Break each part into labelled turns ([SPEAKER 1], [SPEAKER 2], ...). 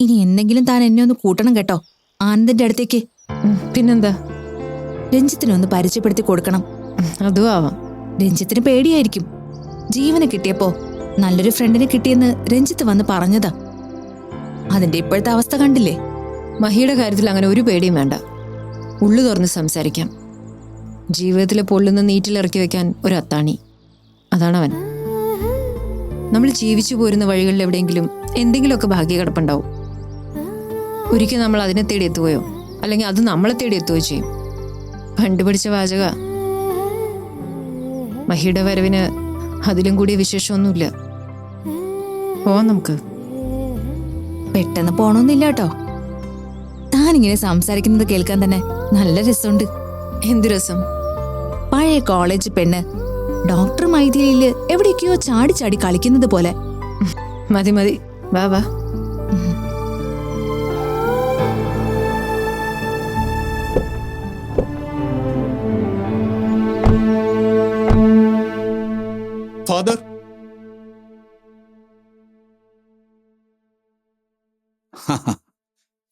[SPEAKER 1] ഇനി എന്തെങ്കിലും താൻ എന്നെ ഒന്ന് കൂട്ടണം കേട്ടോ. ആനന്ദിന്റെ അടുത്തേക്ക്.
[SPEAKER 2] പിന്നെന്താ?
[SPEAKER 1] രഞ്ജിത്തിനെ ഒന്ന് പരിചയപ്പെടുത്തി കൊടുക്കണം.
[SPEAKER 2] അതും ആവാം.
[SPEAKER 1] രഞ്ജിത്തിന് പേടിയായിരിക്കും. ജീവന് കിട്ടിയപ്പോ നല്ലൊരു ഫ്രണ്ടിനെ കിട്ടിയെന്ന് രഞ്ജിത്ത് വന്ന് പറഞ്ഞതാ. അതിന്റെ ഇപ്പോഴത്തെ അവസ്ഥ കണ്ടില്ലേ?
[SPEAKER 2] മഹിയുടെ കാര്യത്തിൽ അങ്ങനെ ഒരു പേടിയും വേണ്ട. ഉള്ളു തുറന്ന് സംസാരിക്കാം. ജീവിതത്തിലെ പൊള്ളുന്ന നീറ്റിലിറക്കി വെക്കാൻ ഒരു അത്താണി. അതാണ് അവൻ നമ്മൾ ജീവിച്ചു പോരുന്ന വഴികളിൽ എവിടെയെങ്കിലും എന്തെങ്കിലുമൊക്കെ ഭാഗ്യകിടപ്പുണ്ടാവും. ഒരിക്കൽ നമ്മൾ അതിനെ തേടി എത്തുകയോ അല്ലെങ്കിൽ അത് നമ്മളെ തേടി എത്തുകയോ ചെയ്യും. പണ്ട് പഠിച്ച വാചക. മഹിയുടെ വരവിന് അതിലും കൂടി വിശേഷമൊന്നുമില്ല. പോവാം നമുക്ക്.
[SPEAKER 1] പെട്ടെന്ന് പോണോന്നില്ല കേട്ടോ. താനിങ്ങനെ സംസാരിക്കുന്നത് കേൾക്കാൻ തന്നെ നല്ല രസമുണ്ട്.
[SPEAKER 2] എന്ത് രസം?
[SPEAKER 1] പഴയ കോളേജ് പെണ്ണ് ഡോക്ടർ മൈഥിലിയിൽ എവിടേക്കോ ചാടി ചാടി കളിക്കുന്നത് പോലെ.
[SPEAKER 2] മതി മതി. വാ വാ.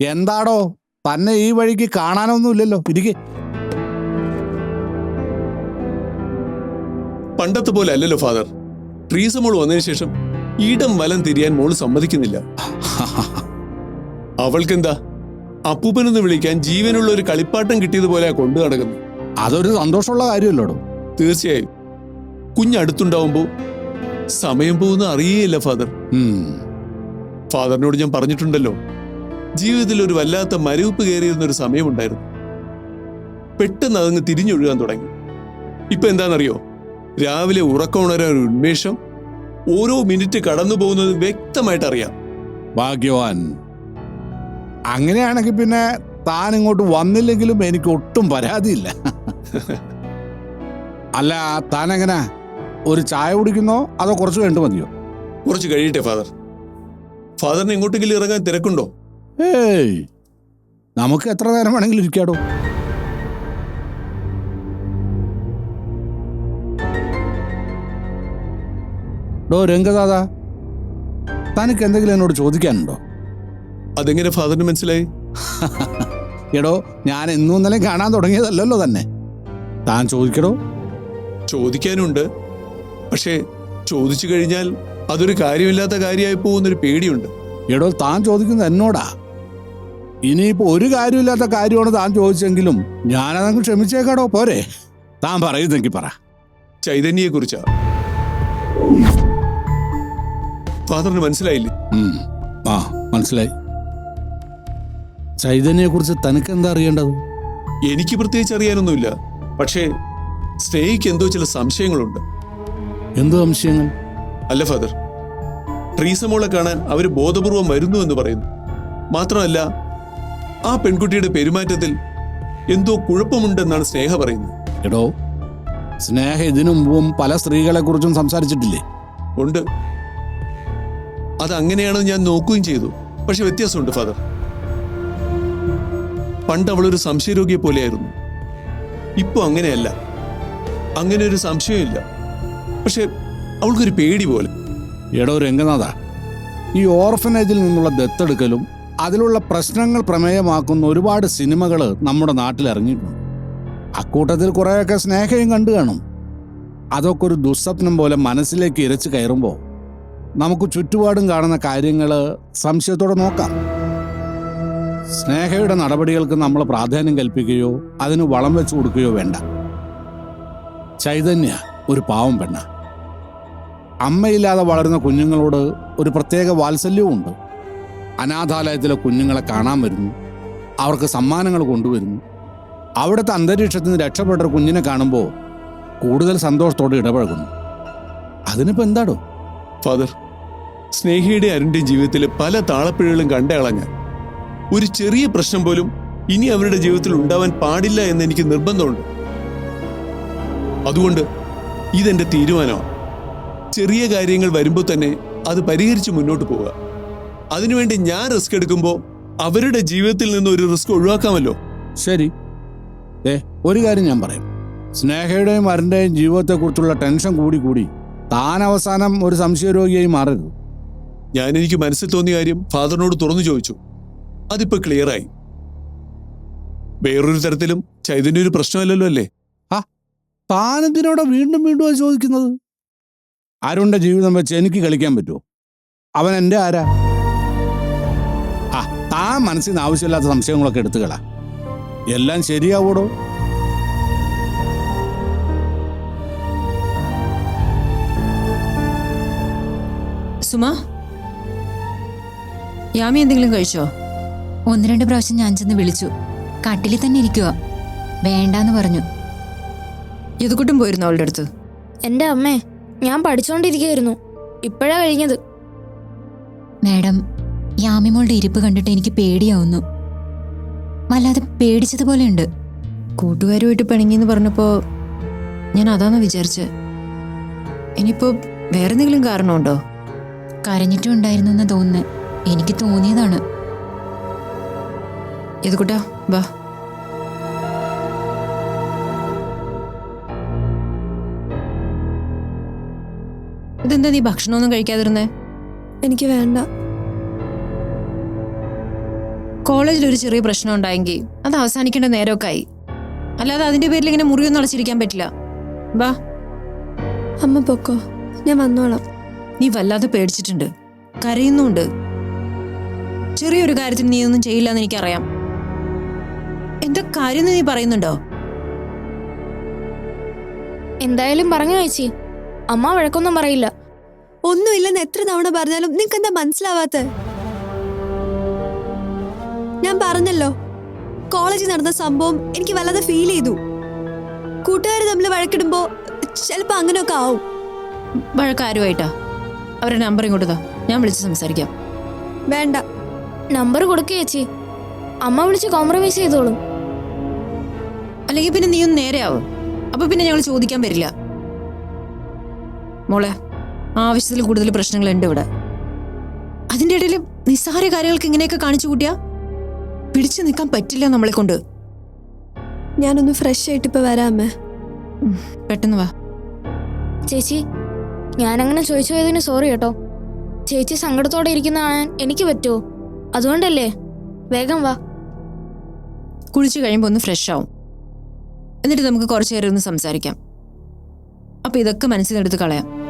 [SPEAKER 3] എന്താടോ? തന്നെ ഈ വഴിക്ക് കാണാനൊന്നുമില്ലല്ലോ ഇരിക്കെ.
[SPEAKER 4] പണ്ടത്തെ പോലെ അല്ലല്ലോ ഫാദർ. ട്രീസ മോൾ വന്നതിന് ശേഷം ഇടം വലം തിരിയാൻ മോൾ സമ്മതിക്കുന്നില്ല. അവൾക്കെന്താ? അപ്പൂപ്പനെന്ന് വിളിക്കാൻ ജീവനുള്ള ഒരു കളിപ്പാട്ടം കിട്ടിയതുപോലെ കൊണ്ടു നടക്കുന്നു.
[SPEAKER 3] അതൊരു സന്തോഷമുള്ള കാര്യമല്ലോടോ?
[SPEAKER 4] തീർച്ചയായും. കുഞ്ഞടുത്തുണ്ടാവുമ്പോ സമയം പോകുന്ന അറിയേയില്ല ഫാദർ. ഫാദറിനോട് ഞാൻ പറഞ്ഞിട്ടുണ്ടല്ലോ. ജീവിതത്തിൽ ഒരു വല്ലാത്ത മരവിപ്പ് കയറിയിരുന്ന ഒരു സമയമുണ്ടായിരുന്നു. പെട്ടെന്ന് അതങ്ങ് തിരിഞ്ഞൊഴുകാൻ തുടങ്ങി. ഇപ്പൊ എന്താണെന്നറിയോ? രാവിലെ ഉറക്കം ഉണരാൻ ഒരു ഉന്മേഷം ഓരോ മിനിറ്റ് കടന്നു പോകുന്നത് വ്യക്തമായിട്ട് അറിയാം.
[SPEAKER 3] ഭാഗ്യവാൻ. അങ്ങനെയാണെങ്കിൽ പിന്നെ താൻ ഇങ്ങോട്ട് വന്നില്ലെങ്കിലും എനിക്ക് ഒട്ടും പരാതിയില്ല. അല്ല താൻ എങ്ങനെ ഒരു ചായ കുടിക്കുന്നോ? അതോ കുറച്ച് വേണ്ട മതിയോ?
[SPEAKER 4] കുറച്ച് കഴിയട്ടെ ഫാദർ. ഫാദറിന് എങ്ങോട്ടെങ്കിലും ഇറങ്ങാൻ തിരക്കുണ്ടോ?
[SPEAKER 3] ഏയ് നമുക്ക് എത്ര നേരം വേണമെങ്കിലും ഇരിക്കാടോ? ഡോ രംഗദാദാ തനിക്ക് എന്തെങ്കിലും എന്നോട് ചോദിക്കാനുണ്ടോ?
[SPEAKER 4] അതെങ്ങനെ ഫാദറിന് മനസ്സിലായി?
[SPEAKER 3] എടോ ഞാൻ എന്നും ഇന്നലെ കാണാൻ തുടങ്ങിയതല്ലല്ലോ തന്നെ. താൻ ചോദിക്കടോ?
[SPEAKER 4] ചോദിക്കാനുണ്ട്. പക്ഷേ ചോദിച്ചു കഴിഞ്ഞാൽ അതൊരു കാര്യമില്ലാത്ത കാര്യമായി പോകുന്നൊരു പേടിയുണ്ട്.
[SPEAKER 3] എടോ താൻ ചോദിക്കുന്നത് എന്നോടാ. ഇനിയിപ്പോ ഒരു കാര്യമില്ലാത്ത കാര്യമാണ് താൻ ചോദിച്ചെങ്കിലും ഞാനതങ്ങ് ക്ഷമിച്ചേക്കാടോ പോരെ. താൻ പറയുന്നെങ്കിൽ പറ.
[SPEAKER 4] ചൈതന്യയെ കുറിച്ചാ ഫാദറിന് മനസ്സിലായില്ലേ?
[SPEAKER 3] ആ മനസ്സിലായി. ചൈതന്യയെ കുറിച്ച് തനിക്ക് എന്താ അറിയേണ്ടത്?
[SPEAKER 4] എനിക്ക് പ്രത്യേകിച്ച് അറിയാനൊന്നുമില്ല. പക്ഷേ സ്നേഹിക്ക് എന്തോ ചില സംശയങ്ങളുണ്ട്.
[SPEAKER 3] എന്തോ സംശയങ്ങൾ?
[SPEAKER 4] അല്ല ഫാദർ. ട്രീസമോളെ കാണാൻ അവർ ബോധപൂർവം വരുന്നു എന്ന് പറയുന്നു. മാത്രമല്ല ആ പെൺകുട്ടിയുടെ പെരുമാറ്റത്തിൽ എന്തോ കുഴപ്പമുണ്ടെന്നാണ് സ്നേഹ പറയുന്നത്.
[SPEAKER 3] എടോ സ്നേഹ ഇതിനു മുമ്പും പല സ്ത്രീകളെ കുറിച്ചും സംസാരിച്ചിട്ടില്ലേ?
[SPEAKER 4] ഉണ്ട്. അത് അങ്ങനെയാണെന്ന് ഞാൻ നോക്കുകയും ചെയ്തു. പക്ഷെ വ്യത്യാസമുണ്ട് ഫാദർ. പണ്ട് അവളൊരു സംശയരോഗിയെ പോലെയായിരുന്നു. ഇപ്പൊ അങ്ങനെയല്ല. അങ്ങനെ ഒരു സംശയമില്ല. പക്ഷെ അവൾക്കൊരു പേടി പോലെ.
[SPEAKER 3] എടോ രംഗനാഥ ഈ ഓർഫനേജിൽ നിന്നുള്ള ദത്തെടുക്കലും അതിലുള്ള പ്രശ്നങ്ങൾ പ്രമേയമാക്കുന്ന ഒരുപാട് സിനിമകൾ നമ്മുടെ നാട്ടിൽ ഇറങ്ങിയിട്ടുണ്ട്. അക്കൂട്ടത്തിൽ കുറേയൊക്കെ സ്നേഹയും കണ്ടു കാണും. അതൊക്കെ ഒരു ദുസ്വപ്നം പോലെ മനസ്സിലേക്ക് ഇരച്ചു കയറുമ്പോൾ നമുക്ക് ചുറ്റുപാടും കാണുന്ന കാര്യങ്ങൾ സംശയത്തോടെ നോക്കാം. സ്നേഹയുടെ നടപടികൾക്ക് നമ്മൾ പ്രാധാന്യം കൽപ്പിക്കുകയോ അതിന് വളം വെച്ചു കൊടുക്കുകയോ വേണ്ട. ചൈതന്യ ഒരു പാവം പെണ്ണ. അമ്മയില്ലാതെ വളരുന്ന കുഞ്ഞുങ്ങളോട് ഒരു പ്രത്യേക വാത്സല്യവുമുണ്ട്. അനാഥാലയത്തിലെ കുഞ്ഞുങ്ങളെ കാണാൻ വരുന്നു. അവർക്ക് സമ്മാനങ്ങൾ കൊണ്ടുവരുന്നു. അവിടുത്തെ അന്തരീക്ഷത്തിൽ നിന്ന് രക്ഷപ്പെട്ട ഒരു കുഞ്ഞിനെ കാണുമ്പോൾ കൂടുതൽ സന്തോഷത്തോടെ ഇടപഴകുന്നു. അതിനിപ്പോൾ എന്താടോ?
[SPEAKER 4] ഫാദർ സ്നേഹിയുടെ അരുണിന്റെയും ജീവിതത്തിൽ പല താളപ്പിഴകളും കണ്ടയാളാൻ ഞാൻ. ഒരു ചെറിയ പ്രശ്നം പോലും ഇനി അവരുടെ ജീവിതത്തിൽ ഉണ്ടാവാൻ പാടില്ല എന്ന് എനിക്ക് നിർബന്ധമുണ്ട്. അതുകൊണ്ട് ഇതെന്റെ തീരുമാനമാണ്. ചെറിയ കാര്യങ്ങൾ വരുമ്പോൾ തന്നെ അത് പരിഹരിച്ച് മുന്നോട്ട് പോവുക. അതിനുവേണ്ടി ഞാൻ റിസ്ക് എടുക്കുമ്പോൾ അവരുടെ ജീവിതത്തിൽ നിന്ന് ഒരു റിസ്ക് ഒഴിവാക്കാമല്ലോ.
[SPEAKER 3] ശരി. ഏ ഒരു കാര്യം ഞാൻ പറയാം. സ്നേഹയുടെയും അരന്റെയും ജീവിതത്തെക്കുറിച്ചുള്ള ടെൻഷൻ കൂടി കൂടി താൻ അവസാനം ഒരു സംശയരോഗിയായി മാറരുത്.
[SPEAKER 4] ഞാൻ എനിക്ക് മനസ്സിൽ തോന്നിയ കാര്യം ഫാദറിനോട് തുറന്നു ചോദിച്ചു. അതിപ്പോ ക്ലിയറായി വേറൊരു തരത്തിലും ചൈതന്യ ഒരു പ്രശ്നമല്ലല്ലോ അല്ലേ?
[SPEAKER 3] ആ താനെന്തിനോടെ വീണ്ടും വീണ്ടും ചോദിക്കുന്നത്? അരുണിന്റെ ജീവിതം വെച്ച് എനിക്ക് കളിക്കാൻ പറ്റുമോ അവൻ എന്റെ ആരാ? താൻ മനസ്സിൽ നിന്ന് ആവശ്യമില്ലാത്ത സംശയങ്ങളൊക്കെ എടുത്തുകളാ. എല്ലാം ശരിയാവൂടോ?
[SPEAKER 2] സുമ യാമി എന്തെങ്കിലും കഴിച്ചോ?
[SPEAKER 1] ഒന്ന് രണ്ട് പ്രാവശ്യം ഞാൻ ചെന്ന് വിളിച്ചു. കട്ടിലിൽ തന്നെ ഇരിക്കുക വേണ്ടാന്ന് പറഞ്ഞു.
[SPEAKER 2] യദുക്കുട്ടും പോയിരുന്നു അവളുടെ അടുത്ത്?
[SPEAKER 5] എന്റെ അമ്മേ ഞാൻ പഠിച്ചുകൊണ്ടിരിക്കുകയായിരുന്നു ഇപ്പോഴാ കഴിഞ്ഞത്.
[SPEAKER 1] മാഡം യാമിമോളുടെ ഇരിപ്പ് കണ്ടിട്ട് എനിക്ക് പേടിയാവുന്നു. വല്ലാതെ പേടിച്ചതുപോലെയുണ്ട്.
[SPEAKER 2] കൂട്ടുകാരുമായിട്ട് പിണങ്ങിന്ന് പറഞ്ഞപ്പോ ഞാൻ അതാന്ന് വിചാരിച്ച്. ഇനിയിപ്പോ വേറെ എന്തെങ്കിലും കാരണമുണ്ടോ?
[SPEAKER 1] കരഞ്ഞിട്ടും ഉണ്ടായിരുന്നു എന്ന് തോന്നുന്നു. എനിക്ക് തോന്നിയതാണ്.
[SPEAKER 2] ഇതുകൂട്ടാ വാ. ഇതെന്താ നീ ഭക്ഷണമൊന്നും കഴിക്കാതിരുന്നേ?
[SPEAKER 5] എനിക്ക് വേണ്ട.
[SPEAKER 2] കോളേജിൽ ഒരു ചെറിയ പ്രശ്നം ഉണ്ടായെങ്കിൽ അത് അവസാനിക്കേണ്ട നേരമൊക്കെ ആയി അല്ലാതെ അതിന്റെ പേരിൽ ഇങ്ങനെ മുറിയൊന്നും അടച്ചിരിക്കാൻ പറ്റില്ല. വാ
[SPEAKER 5] അമ്മ പൊക്കോ. ഞാൻ വന്നോളാം.
[SPEAKER 2] നീ വല്ലാതെ പേടിച്ചിട്ടുണ്ട്. കരയുന്നുണ്ട്. ചെറിയൊരു കാര്യത്തിന് നീ ഒന്നും ചെയ്യില്ല എന്ന് എനിക്കറിയാം. എന്താ കാര്യം നീ പറയുന്നുണ്ടോ?
[SPEAKER 5] എന്തായാലും പറഞ്ഞു ചേച്ചി. അമ്മ വഴക്കൊന്നും പറയില്ല.
[SPEAKER 6] ഒന്നുമില്ലെന്ന് എത്ര തവണ പറഞ്ഞാലും നിങ്ങൾക്ക് എന്താ മനസ്സിലാവാത്ത ഞാൻ പറഞ്ഞല്ലോ. കോളേജിൽ നടന്ന സംഭവം എനിക്ക് വല്ലാതെ ഫീൽ ചെയ്തു. കൂട്ടുകാർ തമ്മിൽ വഴക്കിടുമ്പോ ചിലപ്പോ അങ്ങനെയൊക്കെ ആവും.
[SPEAKER 2] വഴക്കാരുമായിട്ടാ? അവരുടെ നമ്പർ ഇങ്ങോട്ട് താ ഞാൻ വിളിച്ച് സംസാരിക്കാം.
[SPEAKER 6] വേണ്ട.
[SPEAKER 5] നമ്പർ കൊടുക്കുക ചേച്ചി. അമ്മ വിളിച്ച് കോംപ്രമൈസ് ചെയ്തോളും.
[SPEAKER 2] അല്ലെങ്കിൽ പിന്നെ നീ ഒന്ന് നേരെയാവും അപ്പൊ പിന്നെ ഞങ്ങൾ ചോദിക്കാൻ വരില്ല. മോളെ ആവശ്യത്തിൽ കൂടുതൽ പ്രശ്നങ്ങൾ ഉണ്ട് ഇവിടെ. അതിന്റെ ഇടയിൽ നിസ്സാര കാര്യങ്ങൾക്ക് ഇങ്ങനെയൊക്കെ കാണിച്ചു കൂട്ടിയാ? പിടിച്ചു നിൽക്കാൻ പറ്റില്ല നമ്മളെ കൊണ്ട്.
[SPEAKER 6] ഞാനൊന്ന് ഫ്രഷ് ആയിട്ട് ഇപ്പൊ വരാമേ
[SPEAKER 2] പെട്ടെന്ന് വാ.
[SPEAKER 5] ചേച്ചി ഞാനങ്ങനെ ചോദിച്ചു പോയതിന് സോറി കേട്ടോ. ചേച്ചി സങ്കടത്തോടെ ഇരിക്കുന്ന കാണാൻ എനിക്ക് പറ്റുമോ അതുകൊണ്ടല്ലേ. വേഗം വാ.
[SPEAKER 2] കുളിച്ചു കഴിയുമ്പോൾ ഒന്ന് ഫ്രഷ് ആവും. എന്നിട്ട് നമുക്ക് കുറച്ചു നേരം ഒന്ന് സംസാരിക്കാം. അപ്പൊ ഇതൊക്കെ മനസ്സിലെടുത്ത് കളയാം.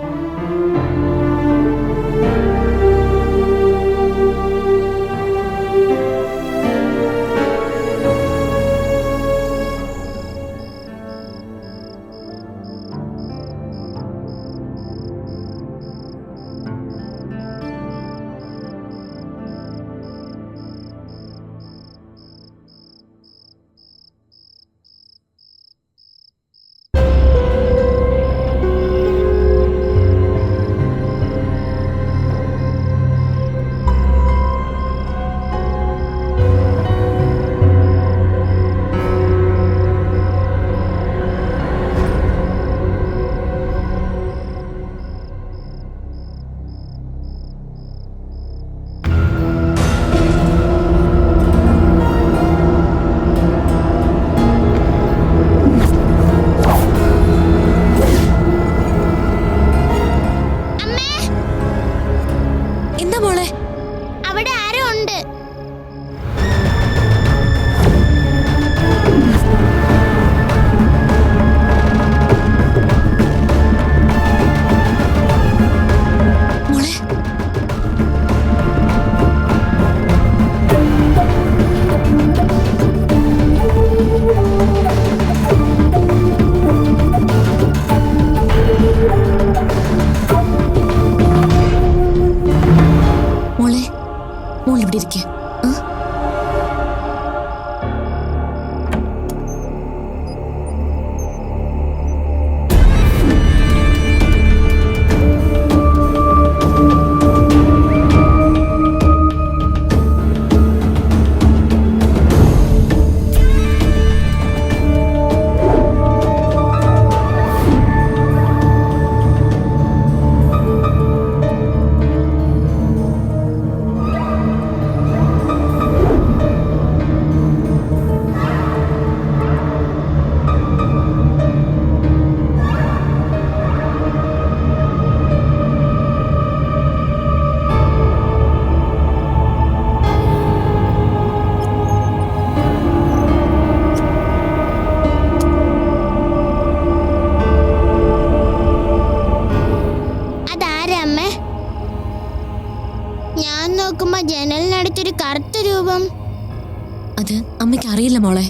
[SPEAKER 1] അത് അമ്മയ്ക്ക് അറിയില്ല മോളെ.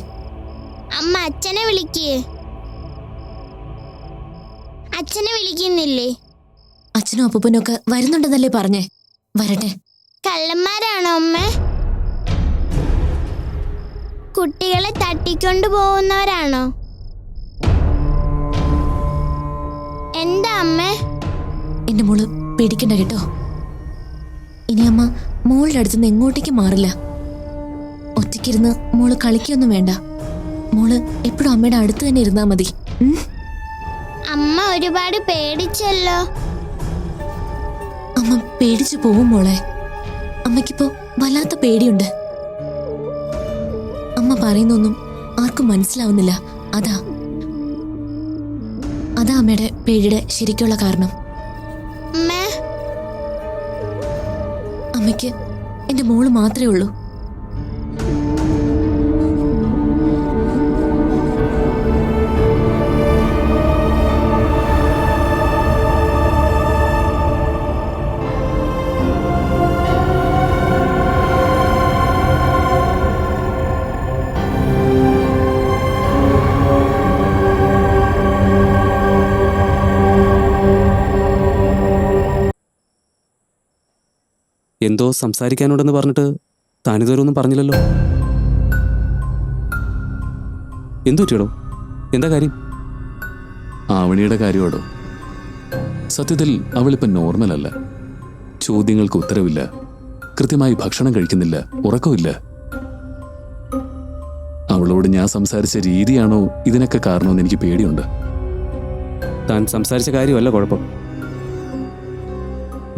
[SPEAKER 7] അമ്മ അച്ഛനെ വിളിക്കേ. അച്ഛനെ വിളിക്കുന്നില്ലേ?
[SPEAKER 1] അച്ഛനും അപ്പൂപ്പനും ഒക്കെ വരുന്നുണ്ടെന്നല്ലേ പറഞ്ഞേ? വരട്ടെ.
[SPEAKER 7] കള്ളന്മാരാണോ അമ്മ? കുട്ടികളെ തട്ടിക്കൊണ്ടു പോകുന്നവരാണോ? എന്താ അമ്മ?
[SPEAKER 1] എന്റെ മോൾ പേടിക്കണ്ട കേട്ടോ. ഇനി അമ്മ മോളുടെ അടുത്ത് നിന്ന് എങ്ങോട്ടേക്ക് മാറില്ല. ഒറ്റയ്ക്കിരുന്ന് മോൾ കളിക്കൊന്നും വേണ്ട. മോൾ എപ്പോഴും അമ്മയുടെ അടുത്ത് തന്നെ ഇരുന്നാ മതി.
[SPEAKER 7] അമ്മ ഒരുപാട് പേടിച്ചല്ലോ.
[SPEAKER 1] അമ്മ പേടിച്ചു പോവും മോളെ. അമ്മയ്ക്കിപ്പോ വല്ലാത്ത പേടിയുണ്ട്. അമ്മ പറയുന്നൊന്നും ആർക്കും മനസ്സിലാവുന്നില്ല. അതാ. അതാ അമ്മയുടെ പേടിയുടെ ശരിക്കുള്ള കാരണം. അമ്മയ്ക്ക് എന്റെ മോൾ മാത്രമേ ഉള്ളൂ.
[SPEAKER 8] എന്തോ സംസാരിക്കാനുണ്ടെന്ന് പറഞ്ഞിട്ട് താനിതുവരെ ഒന്നും പറഞ്ഞില്ലല്ലോ. എന്തു പറ്റിയടോ? എന്താ കാര്യം?
[SPEAKER 9] ആവണിയുടെ കാര്യമാടോ? സത്യത്തിൽ അവളിപ്പം നോർമൽ അല്ല ചോദ്യങ്ങൾക്ക് ഉത്തരവില്ല. കൃത്യമായി ഭക്ഷണം കഴിക്കുന്നില്ല. ഉറക്കമില്ല. അവളോട് ഞാൻ സംസാരിച്ച രീതിയാണോ ഇതിനൊക്കെ കാരണമെന്ന് എനിക്ക് പേടിയുണ്ട്.
[SPEAKER 8] താൻ സംസാരിച്ച കാര്യമല്ല കുഴപ്പം.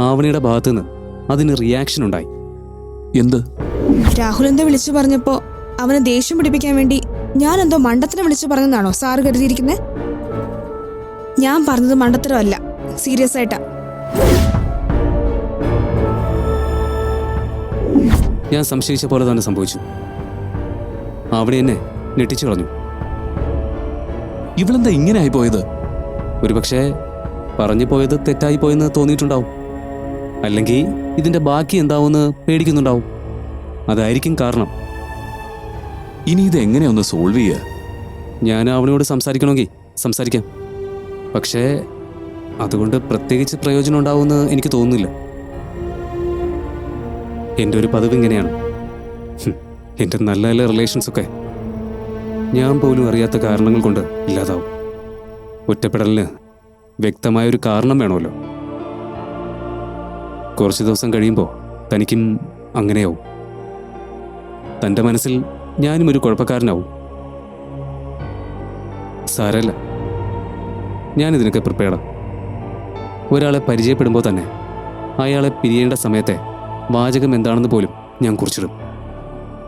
[SPEAKER 8] ആവണിയുടെ ഭാഗത്തുനിന്ന് അതിന് റിയാക്ഷൻ ഉണ്ടായി.
[SPEAKER 9] എന്ത്?
[SPEAKER 10] രാഹുൽ എന്താ വിളിച്ചു പറഞ്ഞപ്പോ അവനെ ദേഷ്യം പിടിപ്പിക്കാൻ വേണ്ടി ഞാൻ എന്തോ മണ്ടത്തിനെ വിളിച്ചു പറഞ്ഞതാണോ സാറ് കരുതിയിരിക്കുന്നത് ഞാൻ പറഞ്ഞത് മണ്ടത്തരമല്ല സീരിയസ് ആയിട്ടാ.
[SPEAKER 8] ഞാൻ സംശയിച്ച പോലെ തന്നെ സംഭവിച്ചു. അവിടെ എന്നെ ഞെട്ടിച്ചു കളഞ്ഞു.
[SPEAKER 9] ഇവളെന്താ ഇങ്ങനെ ആയി പോയത്?
[SPEAKER 8] ഒരുപക്ഷെ പറഞ്ഞു പോയത് തെറ്റായി പോയെന്ന് തോന്നിയിട്ടുണ്ടാവും. അല്ലെങ്കിൽ ഇതിന്റെ ബാക്കി എന്താവുമെന്ന് പേടിക്കുന്നുണ്ടാവും. അതായിരിക്കും കാരണം.
[SPEAKER 9] ഇനി ഇത് എങ്ങനെയൊന്ന് സോൾവ് ചെയ്യുക
[SPEAKER 8] ഞാൻ അവനോട് സംസാരിക്കണമെങ്കിൽ സംസാരിക്കാം. പക്ഷേ അതുകൊണ്ട് പ്രത്യേകിച്ച് പ്രയോജനം ഉണ്ടാവുമെന്ന് എനിക്ക് തോന്നുന്നില്ല. എന്റെ ഒരു പതിവ് ഇങ്ങനെയാണ്. എന്റെ നല്ല നല്ല റിലേഷൻസൊക്കെ ഞാൻ പോലും അറിയാത്ത കാരണങ്ങൾ കൊണ്ട് ഇല്ലാതാവും. ഒറ്റപ്പെടലിന് വ്യക്തമായൊരു കാരണം വേണമല്ലോ. കുറച്ച് ദിവസം കഴിയുമ്പോൾ തനിക്കും അങ്ങനെയാവും. തന്റെ മനസ്സിൽ ഞാനും ഒരു കുഴപ്പക്കാരനാവും. സാരല്ല. ഞാനിതിനൊക്കെ പ്രിപ്പയർഡാ ഒരാളെ പരിചയപ്പെടുമ്പോൾ തന്നെ അയാളെ പിരിയേണ്ട സമയത്തെ വാചകം എന്താണെന്ന് പോലും ഞാൻ കുറിച്ചിടും.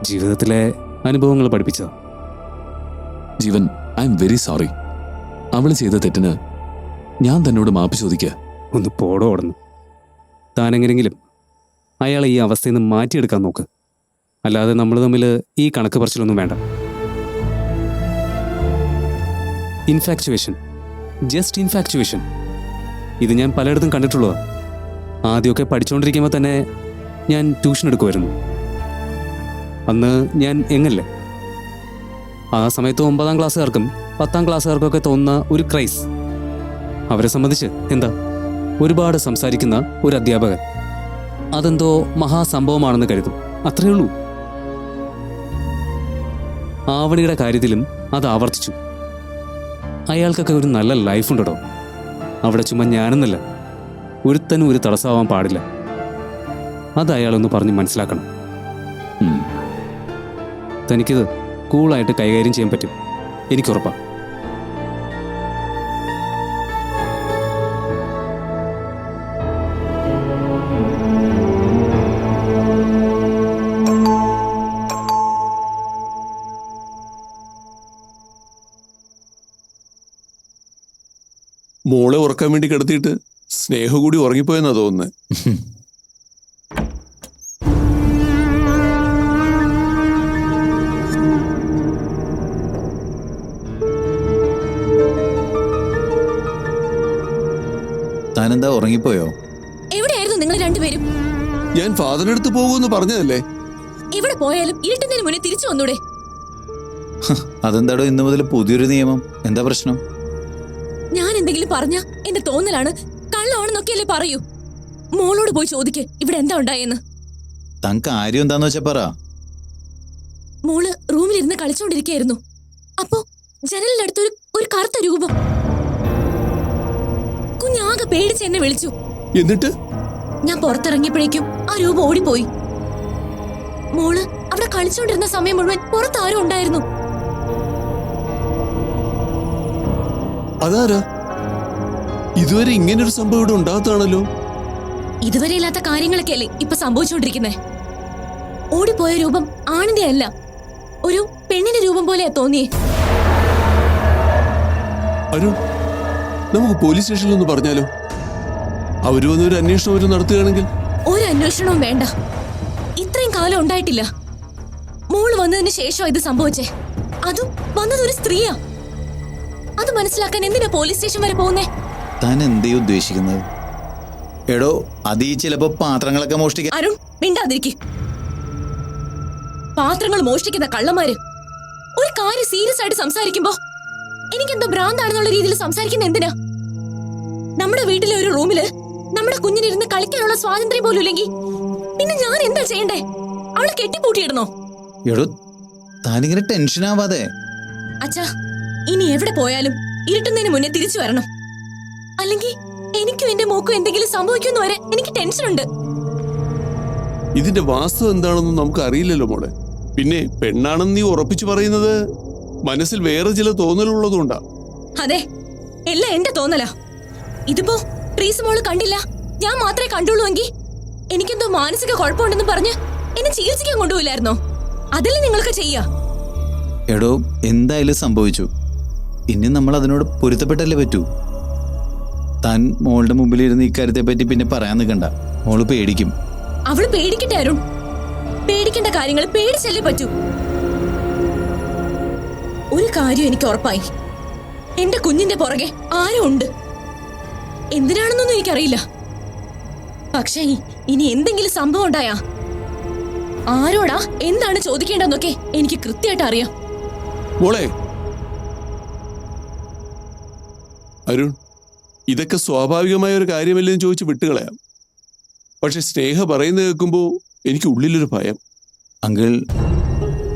[SPEAKER 8] ജീവിതത്തിലെ അനുഭവങ്ങൾ പഠിപ്പിച്ചതാ.
[SPEAKER 9] Jeevan I am very sorry അവൾ ചെയ്ത തെറ്റിന് ഞാൻ തന്നോട് മാപ്പ് ചോദിക്കുക
[SPEAKER 8] ഒന്ന് പോടോ ഓടുന്നു താനെങ്ങനെങ്കിലും അയാളെ ഈ അവസ്ഥയിൽ നിന്ന് മാറ്റിയെടുക്കാൻ നോക്ക്. അല്ലാതെ നമ്മൾ തമ്മിൽ ഈ കണക്ക് പറച്ചിലൊന്നും വേണ്ട. ഇൻഫാക്ച്വേഷൻ ജസ്റ്റ് ഇൻഫാക്ച്വേഷൻ ഇത് ഞാൻ പലയിടത്തും കണ്ടിട്ടുള്ളതാണ് ആദ്യമൊക്കെ പഠിച്ചുകൊണ്ടിരിക്കുമ്പോൾ തന്നെ ഞാൻ ട്യൂഷൻ എടുക്കുമായിരുന്നു അന്ന് ഞാൻ എങ്ങല്ലേ? ആ സമയത്ത് ഒമ്പതാം ക്ലാസ്സുകാർക്കും പത്താം ക്ലാസ്സുകാർക്കൊക്കെ തോന്നുന്ന ഒരു ക്രൈസ് അവരെ സംബന്ധിച്ച് എന്താ? ഒരുപാട് സംസാരിക്കുന്ന ഒരു അധ്യാപകൻ. അതെന്തോ മഹാസംഭവമാണെന്ന് കരുതും. അത്രയേ ഉള്ളൂ. ആവണിയുടെ കാര്യത്തിലും അത് ആവർത്തിച്ചു. അയാൾക്കൊക്കെ ഒരു നല്ല ലൈഫ് ഉണ്ടോ അവിടെ ചുമ്മാ ഞാനെന്നല്ല ഒരുത്തനും ഒരു തടസ്സമാവാൻ പാടില്ല. അത് അയാളൊന്ന് പറഞ്ഞ് മനസ്സിലാക്കണം. തനിക്കിത് കൂളായിട്ട് കൈകാര്യം ചെയ്യാൻ പറ്റും. എനിക്കുറപ്പാ.
[SPEAKER 4] മോളെ ഉറക്കാൻ വേണ്ടി കിടത്തിയിട്ട് സ്നേഹ കൂടി ഉറങ്ങിപ്പോയെന്നാ തോന്നുന്നത്
[SPEAKER 11] താനെന്താ ഉറങ്ങിപ്പോയോ?
[SPEAKER 1] എവിടെയായിരുന്നു നിങ്ങൾ രണ്ടുപേരും?
[SPEAKER 4] ഞാൻ ഫാദറിനടുത്ത് പോകുമെന്ന് പറഞ്ഞതല്ലേ?
[SPEAKER 1] എവിടെ പോയാലും ഇരുട്ടുന്നതിന് മുന്നേ തിരിച്ചു വന്നൂടെ?
[SPEAKER 11] അതെന്താടോ ഇന്നു മുതൽ പുതിയൊരു നിയമം? എന്താ പ്രശ്നം?
[SPEAKER 1] ഞാൻ എന്തെങ്കിലും പറഞ്ഞ എന്റെ തോന്നലാണ്? കള്ളാണെന്നൊക്കെയല്ലേ പറയൂ. മോളോട് പോയി ചോദിക്കേ ഇവിടെ എന്താ ഉണ്ടായെന്ന്?
[SPEAKER 11] തങ്ക കാര്യം എന്താന്ന് വെച്ചാ പറ.
[SPEAKER 1] മോൾ റൂമിലിരുന്ന് കളിച്ചോണ്ടിരിക്കുകയായിരുന്നു അപ്പോ ജനലിനടുത്തൊരു ഒരു കറുത്ത രൂപം. കുഞ്ഞാകെ പേടിച്ച് എന്നെ വിളിച്ചു.
[SPEAKER 4] എന്നിട്ട്?
[SPEAKER 1] ഞാൻ പുറത്തിറങ്ങിയപ്പോഴേക്കും ആ രൂപം ഓടിപ്പോയി. മോൾ അവിടെ കളിച്ചോണ്ടിരുന്ന സമയം മുഴുവൻ പുറത്താരും ഉണ്ടായിരുന്നു.
[SPEAKER 4] അതാരാ? ഇതുവരെ ഇങ്ങനെ ഒരു സംഭവം ഇവിടെ ഉണ്ടാകത്താണല്ലോ.
[SPEAKER 1] ഇതുവരെ ഇല്ലാത്ത കാര്യങ്ങളൊക്കെ അല്ലേ ഇപ്പൊ സംഭവിച്ചുകൊണ്ടിരിക്കുന്നേ? ഓടിപ്പോയ രൂപം ആണിന്റെ അല്ല ഒരു പെണ്ണിന്റെ രൂപം പോലെയാ തോന്നിയേ.
[SPEAKER 4] അരുൺ നമുക്ക് പോലീസ് സ്റ്റേഷനിൽ ഒന്ന് പറഞ്ഞാലോ? അവർ വന്ന് ഒരു അന്വേഷണം അവർ നടത്തുകയാണെങ്കിൽ?
[SPEAKER 1] ഒരു അന്വേഷണവും വേണ്ട. ഇത്രയും കാലം ഉണ്ടായിട്ടില്ല. മോൾ വന്നതിന് ശേഷം ഇത് സംഭവിച്ചേ. അതും വന്നത് ഒരു സ്ത്രീയാ. അത് മനസ്സിലാക്കാൻ എന്തിനാ പോലീസ് സ്റ്റേഷൻ വരെ പോകുന്നേ?
[SPEAKER 11] താൻ എന്തേ ഉദ്ദേശിക്കുന്നത്? എടോ അതി ഈ ചിലപ്പോ പാത്രങ്ങളൊക്കെ മോഷ്ടിക്കാൻ
[SPEAKER 1] അരുൺ മിണ്ടാതിരിക്കും. പാത്രങ്ങൾ മോഷ്ടിക്കുന്ന കള്ളന്മാര്. ഒരു കാര്യം സീരിയസ് ആയിട്ട് സംസാരിക്കുമ്പോ എനിക്കെന്തോ ഭ്രാന്താണെന്നുള്ള രീതിയിൽ സംസാരിക്കുന്ന എന്തിനാ? നമ്മുടെ വീട്ടിലെ ഒരു റൂമിൽ നമ്മുടെ കുഞ്ഞിനിരുന്ന് കളിക്കാനുള്ള സ്വാതന്ത്ര്യം പോലും ഇല്ലെങ്കിൽ പിന്നെ ഞാൻ എന്താ ചെയ്യണ്ടേ? അവളെ കെട്ടിപ്പൂട്ടിയിടണോ
[SPEAKER 11] എടോ താനിങ്ങനെ ടെൻഷൻ ആവാതെ
[SPEAKER 1] അച്ഛാ ഇനി എവിടെ പോയാലും ഇരുട്ടുന്നതിന് മുന്നേ തിരിച്ചു വരണം. അല്ലെങ്കിൽ എനിക്കും എന്റെ മോക്കും എന്തെങ്കിലും സംഭവിക്കുന്നു വരെ എനിക്ക് ടെൻഷൻ ഉണ്ട്
[SPEAKER 4] ഇതിന്റെ വാസ്തവം എന്താണെന്ന് നമുക്ക് അറിയില്ലല്ലോ മോളെ. പിന്നെ പെണ്ണാണെന്ന് നീ ഉറപ്പിച്ചു പറയുന്നത് മനസ്സിൽ വേറെ ചില തോന്നലുള്ളതുകൊണ്ടാ.
[SPEAKER 1] അതെ എല്ലാം എന്റെ തോന്നലാ. ഇതിപ്പോ ട്രീസ് മോൾ കണ്ടില്ല. ഞാൻ മാത്രമേ കണ്ടുള്ളൂ എങ്കിൽ എനിക്കെന്തോ മാനസിക കുഴപ്പമുണ്ടെന്ന് പറഞ്ഞ് എന്നെ ചികിത്സിക്കാൻ കൊണ്ടുപോയില്ലായിരുന്നോ? അതല്ലേ നിങ്ങൾക്ക് ചെയ്യാ?
[SPEAKER 11] എടോ എന്തായാലും സംഭവിച്ചു. ഇനി നമ്മൾ അതിനോട് പൊരുത്തപ്പെട്ടല്ലേ പറ്റൂ? താൻ മോളുടെ മുമ്പിൽ ഇരുന്ന് ഇക്കാര്യത്തെ പറ്റി പിന്നെ പറയാൻ നിൽക്കണ്ട. മോൾ പേടിക്കും.
[SPEAKER 1] അവൾ പേടിക്കട്ടെ അരുൺ. പേടിക്കേണ്ട കാര്യങ്ങൾ പേടിച്ചല്ലേ പറ്റൂ. ഒരു കാര്യം എനിക്ക് ഉറപ്പായി. എന്റെ കുഞ്ഞിന്റെ പുറകെ ആരും ഉണ്ട്. എന്തിനാണെന്നൊന്നും എനിക്കറിയില്ല. പക്ഷേ ഇനി എന്തെങ്കിലും സംഭവം ഉണ്ടായാ? ആരോടാ? എന്താണ് ചോദിക്കേണ്ടതെന്നൊക്കെ എനിക്ക് കൃത്യമായിട്ട് അറിയാം.
[SPEAKER 4] മോളെ അരുൺ ഇതൊക്കെ സ്വാഭാവികമായ ഒരു കാര്യമല്ലെന്ന് ചോദിച്ച് വിട്ടുകളയാം. പക്ഷെ സ്നേഹ പറയുന്നത് കേൾക്കുമ്പോൾ എനിക്ക് ഉള്ളിലൊരു ഭയം.
[SPEAKER 11] അങ്കിൾ.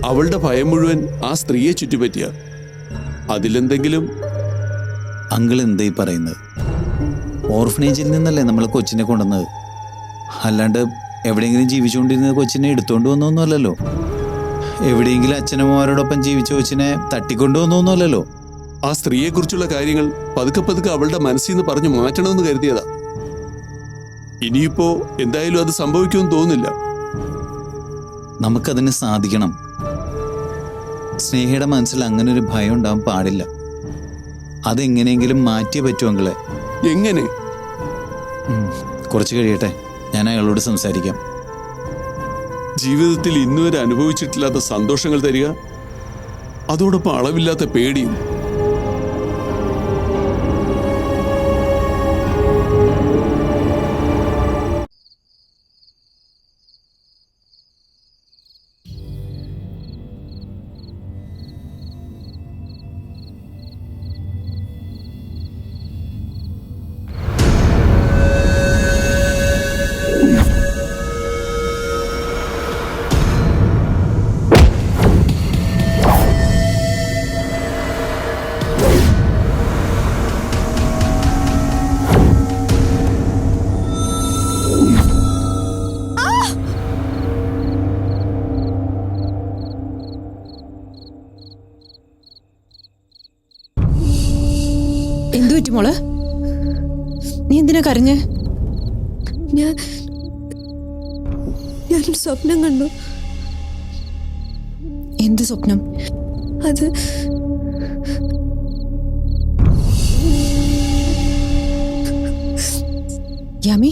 [SPEAKER 4] അവളുടെ ഭയം മുഴുവൻ ആ സ്ത്രീയെ ചുറ്റിപ്പറ്റിയ. അതിലെന്തെങ്കിലും?
[SPEAKER 11] അങ്കിൾ എന്താ ഈ പറയുന്നത്? ഓർഫനേജിൽ നിന്നല്ലേ നമ്മൾ കൊച്ചിനെ കൊണ്ടുവന്നത്? അല്ലാണ്ട് എവിടെയെങ്കിലും ജീവിച്ചുകൊണ്ടിരുന്ന കൊച്ചിനെ എടുത്തുകൊണ്ട് വന്നൊന്നുമല്ലല്ലോ. എവിടെയെങ്കിലും അച്ഛനമ്മമാരോടൊപ്പം ജീവിച്ച കൊച്ചിനെ തട്ടിക്കൊണ്ടു വന്നൊന്നുമല്ലല്ലോ
[SPEAKER 4] ആ സ്ത്രീയെക്കുറിച്ചുള്ള കാര്യങ്ങൾ പതുക്കെ പതുക്കെ അവളുടെ മനസ്സിൽ നിന്ന് പറഞ്ഞു മാറ്റണമെന്ന് കരുതിയതാ. ഇനിയിപ്പോ എന്തായാലും അത് സംഭവിക്കുമെന്ന് തോന്നുന്നില്ല.
[SPEAKER 11] നമുക്കതിന് സാധിക്കണം. സ്നേഹയുടെ മനസ്സിൽ അങ്ങനെ ഒരു ഭയം ഉണ്ടാവാൻ പാടില്ല. അതെങ്ങനെയെങ്കിലും മാറ്റിയേ പറ്റുമെങ്കിലേ
[SPEAKER 4] എങ്ങനെ?
[SPEAKER 11] കുറച്ച് കഴിയട്ടെ. ഞാൻ അയാളോട് സംസാരിക്കാം.
[SPEAKER 4] ജീവിതത്തിൽ ഇന്നുവരെ അനുഭവിച്ചിട്ടില്ലാത്ത സന്തോഷങ്ങൾ തരിക അതോടൊപ്പം അളവില്ലാത്ത പേടിയും
[SPEAKER 2] യമി?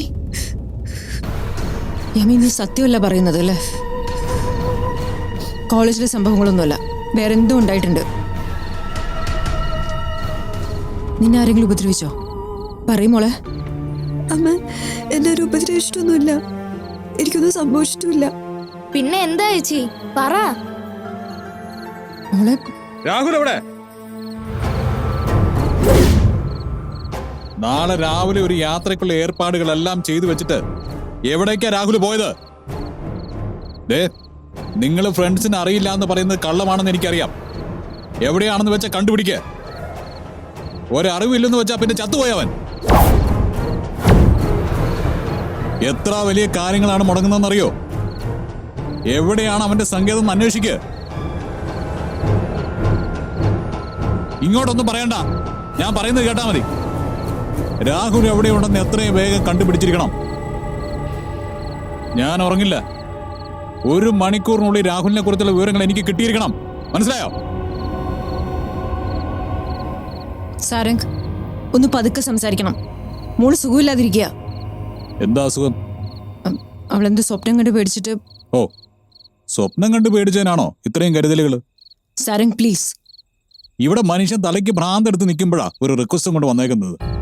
[SPEAKER 2] യമി നീ സത്യമല്ല പറയുന്നത് അല്ലേ? കോളേജിലെ സംഭവങ്ങളൊന്നുമല്ല. വേറെ എന്തും ഉണ്ടായിട്ടുണ്ട്. നിന്നെ ആരെങ്കിലും ഉപദ്രവിച്ചോ? പറയും മോളെ.
[SPEAKER 6] അമ്മ എന്നെ ഒരു ഉപദ്രവിച്ചിട്ടൊന്നുമില്ല. എനിക്കൊന്നും സംഭവിച്ചിട്ടില്ല
[SPEAKER 5] പിന്നെ എന്താ ചേച്ചി? പറ.
[SPEAKER 2] മോളെ.
[SPEAKER 12] രാഹുൽ എവിടെ? നാളെ രാവിലെ ഒരു യാത്രയ്ക്കുള്ള ഏർപ്പാടുകളെല്ലാം ചെയ്തു വെച്ചിട്ട് എവിടേക്കാ രാഹുൽ പോയത്? ദേ നിങ്ങൾ ഫ്രണ്ട്സിന് അറിയില്ല എന്ന് പറയുന്നത് കള്ളമാണെന്ന് എനിക്കറിയാം. എവിടെയാണെന്ന് വെച്ചാൽ കണ്ടുപിടിക്കുക ഒരറിവില്ലെന്ന് വെച്ചാ പിന്നെ ചത്തുപോയവൻ. എത്ര വലിയ കാര്യങ്ങളാണ് മുടങ്ങുന്നതെന്നറിയോ? എവിടെയാണ് അവന്റെ സങ്കേതം അന്വേഷിക്കുക ഇങ്ങോട്ടൊന്നും പറയണ്ട. ഞാൻ പറയുന്നത് കേട്ടാ മതി. രാഹുൽ എവിടെയുണ്ടെന്ന് എത്രയും വേഗം കണ്ടുപിടിച്ചിരിക്കണം. ഞാൻ ഉറങ്ങില്ല. ഒരു മണിക്കൂറിനുള്ളിൽ രാഹുലിനെ കുറിച്ചുള്ള വിവരങ്ങൾ എനിക്ക് കിട്ടിയിരിക്കണം. മനസ്സിലായോ?
[SPEAKER 2] സാരംഗ് ഒന്ന് പതുക്കെ സംസാരിക്കണം. മോൾ സുഖമില്ലാതിരിക്കുക.
[SPEAKER 12] എന്താ അസുഖം?
[SPEAKER 2] അവളെന്ത് സ്വപ്നം കണ്ട് പേടിച്ചിട്ട്.
[SPEAKER 12] ഓ സ്വപ്നം കണ്ട് പേടിച്ചതിനാണോ ഇത്രയും കരുതലുകൾ
[SPEAKER 2] സാരംഗ് പ്ലീസ്.
[SPEAKER 12] ഇവിടെ മനുഷ്യൻ തലയ്ക്ക് ഭ്രാന്തെടുത്ത് നിൽക്കുമ്പോഴാ ഒരു റിക്വസ്റ്റും കൊണ്ട് വന്നേക്കുന്നത്.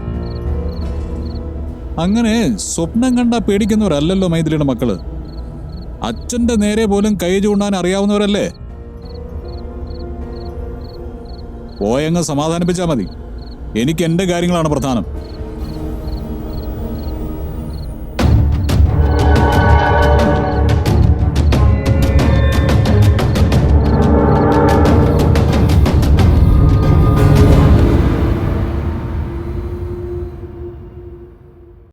[SPEAKER 12] അങ്ങനെ സ്വപ്നം കണ്ട പേടിക്കുന്നവരല്ലല്ലോ മൈഥിലിയുടെ മക്കൾ. അച്ഛന്റെ നേരെ പോലും കൈ ചൂണ്ടാൻ അറിയാവുന്നവരല്ലേ? പോയങ്ങ് സമാധാനിപ്പിച്ചാ മതി. എനിക്ക് എന്റെ കാര്യങ്ങളാണ് പ്രധാനം.